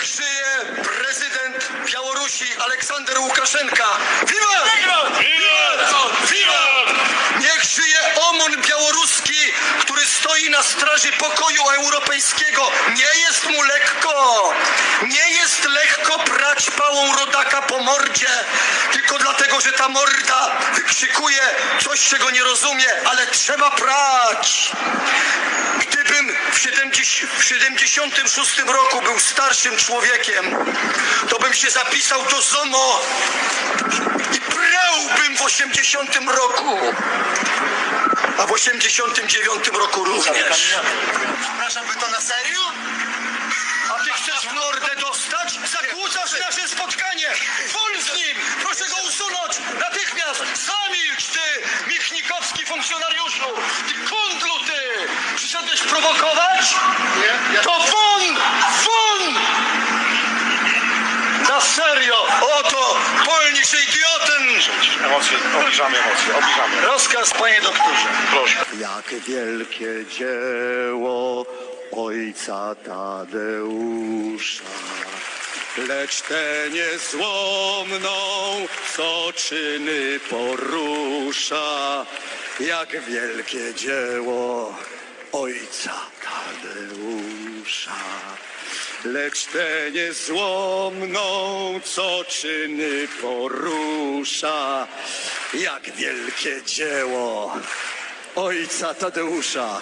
Niech żyje prezydent Białorusi Aleksander Łukaszenka! Wiwat! Wiwat! Wiwat! Niech żyje OMON białoruski, który stoi na straży pokoju europejskiego. Nie jest mu lekko. Nie jest lekko prać pałą rodaka po mordzie, tylko dlatego, że ta morda wykrzykuje coś, czego nie rozumie, ale trzeba prać. W 70, w 76 roku był starszym człowiekiem, to bym się zapisał do ZOMO i prałbym w 80 roku. A w 89 roku również. Przepraszam, wy to na serio? A ty chcesz w mordę dostać? Zakłócasz nasze spotkanie! Wol z nim! Proszę go usunąć! Natychmiast! Zamilcz ty, Michnikowski funkcjonariuszu! Ty kundlu ty! Przyszedłeś prowokować? To won! Won! Na serio! Oto polnisz idioten! Emocje, obniżamy emocje, obniżamy. Rozkaz, panie doktorze. Proszę. Jak wielkie dzieło ojca Tadeusza. Lecz tę niezłomną, co czyny porusza. Jak wielkie dzieło ojca. Lecz tę niezłomną, co czyny porusza. Jak wielkie dzieło ojca Tadeusza.